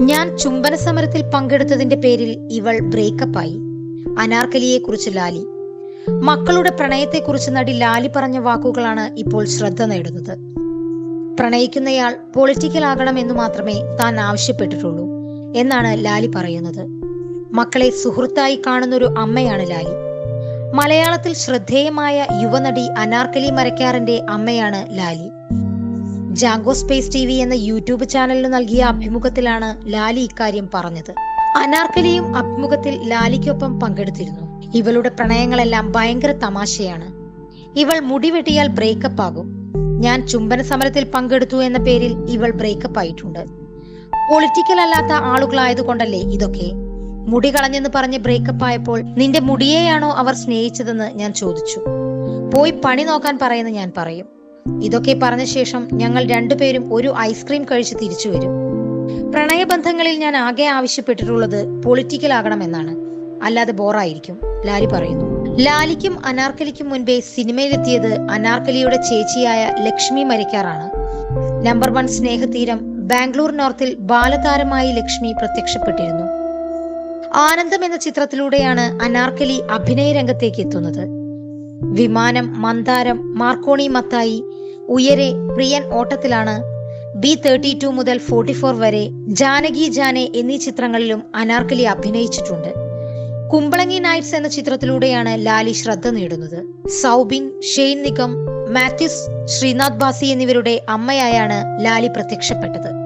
ഞാൻ ചുംബന സമരത്തിൽ പങ്കെടുത്തതിന്റെ പേരിൽ ഇവൾ ബ്രേക്കപ്പായി. അനാർക്കലിയെ കുറിച്ച് ലാലി. മക്കളുടെ പ്രണയത്തെക്കുറിച്ച് നടി ലാലി പറഞ്ഞ വാക്കുകളാണ് ഇപ്പോൾ ശ്രദ്ധ നേടുന്നത്. പ്രണയിക്കുന്നയാൾ പൊളിറ്റിക്കൽ ആകണം എന്ന് മാത്രമേ താൻ ആവശ്യപ്പെട്ടിട്ടുള്ളൂ എന്നാണ് ലാലി പറയുന്നത്. മക്കളെ സുഹൃത്തായി കാണുന്നൊരു അമ്മയാണ് ലാലി. മലയാളത്തിൽ ശ്രദ്ധേയമായ യുവനടി അനാർക്കലി മരക്കാറിന്റെ അമ്മയാണ് Lali. Jango space T V എന്ന യൂട്യൂബ് ചാനലിന് നൽകിയ അഭിമുഖത്തിലാണ് ലാലി ഇക്കാര്യം പറഞ്ഞത്. അനാർക്കലിയും അഭിമുഖത്തിൽ ലാലിക്കൊപ്പം പങ്കെടുത്തിരുന്നു. ഇവളുടെ പ്രണയങ്ങളെല്ലാം ഭയങ്കര തമാശയാണ്. ഇവൾ മുടി വെട്ടിയാൽ ബ്രേക്കപ്പ് ആകും. ഞാൻ ചുംബന സമരത്തിൽ പങ്കെടുത്തു എന്ന പേരിൽ ഇവൾ ബ്രേക്കപ്പ് ആയിട്ടുണ്ട്. പൊളിറ്റിക്കൽ അല്ലാത്ത ആളുകളായതുകൊണ്ടല്ലേ ഇതൊക്കെ? മുടി കളഞ്ഞെന്ന് പറഞ്ഞ് ബ്രേക്കപ്പ് ആയപ്പോൾ നിന്റെ മുടിയെയാണോ അവർ സ്നേഹിച്ചതെന്ന് ഞാൻ ചോദിച്ചു. പോയി പണി നോക്കാൻ പറയുന്ന ഞാൻ പറയും. ഇതൊക്കെ പറഞ്ഞ ശേഷം ഞങ്ങൾ രണ്ടുപേരും ഒരു ഐസ്ക്രീം കഴിച്ച് തിരിച്ചു വരും. പ്രണയബന്ധങ്ങളിൽ ഞാൻ ആകെ ആവശ്യപ്പെട്ടിട്ടുള്ളത് പൊളിറ്റിക്കൽ ആകണമെന്നാണ്. അല്ലാതെ ബോറായിരിക്കും ലാലി പറയുന്നു. ലാലിക്കും അനാർക്കലിക്കും മുൻപേ സിനിമയിലെത്തിയത് അനാർക്കലിയുടെ ചേച്ചിയായ ലക്ഷ്മി മരിക്കാറാണ്. നമ്പർ വൺ സ്നേഹതീരം ബാംഗ്ലൂർ നോർത്തിൽ ബാലതാരമായി ലക്ഷ്മി പ്രത്യക്ഷപ്പെട്ടിരുന്നു. ആനന്ദം എന്ന ചിത്രത്തിലൂടെയാണ് അനാർക്കലി അഭിനയ രംഗത്തേക്ക് എത്തുന്നത്. വിമാനം മന്ദാരം മാർക്കോണി മത്തായി ഉയരെ പ്രിയൻ ഓട്ടത്തിലാണ്. ബി തേർട്ടി ടു മുതൽ ഫോർട്ടി ഫോർ വരെ ജാനകി ജാനെ എന്നീ ചിത്രങ്ങളിലും അനാർക്കലി അഭിനയിച്ചിട്ടുണ്ട്. കുമ്പളങ്ങി നൈറ്റ്സ് എന്ന ചിത്രത്തിലൂടെയാണ് ലാലി ശ്രദ്ധ നേടുന്നത്. സൗബിൻ ഷെയ്ൻ നിഗം മാത്യുസ് ശ്രീനാഥ് ബാസി എന്നിവരുടെ അമ്മയായാണ് ലാലി പ്രത്യക്ഷപ്പെട്ടത്.